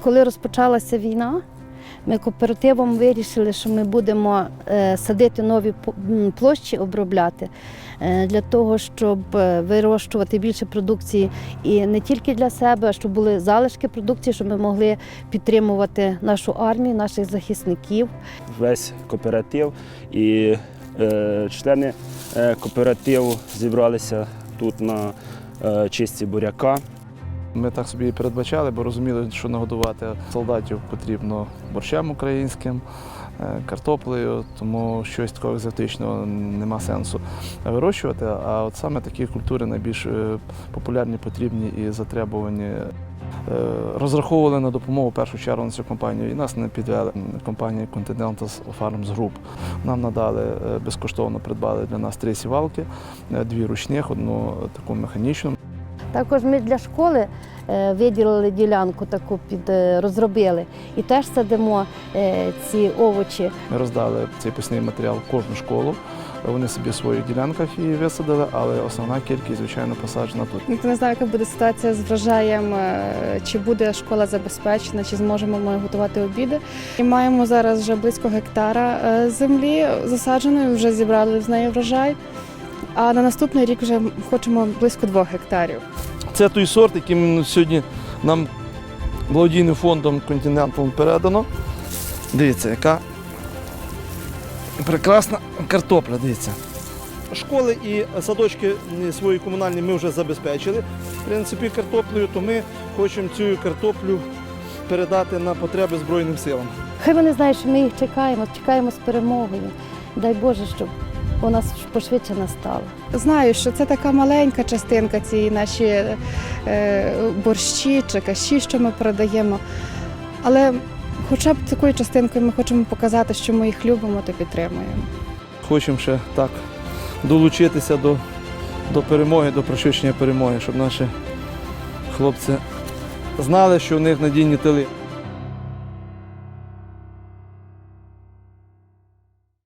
коли розпочалася війна, ми кооперативом вирішили, що ми будемо е, садити нові площі, обробляти е, для того, щоб е, вирощувати більше продукції і не тільки для себе, а щоб були залишки продукції, щоб ми могли підтримувати нашу армію, наших захисників. весь кооператив і члени кооперативу зібралися тут на чисті буряка. Ми так собі і передбачали, бо розуміли, що нагодувати солдатів потрібно борщем українським, е, картоплею, тому щось такого екзотичного нема сенсу вирощувати. А от саме такі культури найбільш е, популярні, потрібні і затребувані. Е, Розраховували на допомогу в першу чергу на цю компанію. І нас не підвели компанія Continental Farms Group. Нам надали безкоштовно придбали для нас три сівалки, дві ручних, одну таку механічну. Також ми для школи е, виділили ділянку таку під е, розробили і теж садимо е, ці овочі. Ми роздали цей посівний матеріал в кожну школу. Вони собі в своїх ділянках її висадили, але основна кількість, звичайно, посаджена тут. Ніхто не знає, яка буде ситуація з врожаєм, чи буде школа забезпечена, чи зможемо ми готувати обіди. І маємо зараз вже близько гектара землі засадженої, вже зібрали з неї врожай. А на наступний рік вже хочемо близько двох гектарів. Це той сорт, який сьогодні нам благодійним фондом Continental передано. Дивіться, яка прекрасна картопля, дивіться. Школи і садочки свої комунальні ми вже забезпечили. В принципі, картоплею, то ми хочемо цю картоплю передати на потреби Збройним силам. Хай вони знають, що ми їх чекаємо, чекаємо з перемогою. Дай Боже, щоб у нас пошвидше настало. Знаю, що це така маленька частинка цієї наші е, борщі чи каші, що ми продаємо. Але хоча б такою частинкою ми хочемо показати, що ми їх любимо та підтримуємо. Хочемо ще так долучитися до, до перемоги, до пришвидшення перемоги, щоб наші хлопці знали, що у них надійні тили.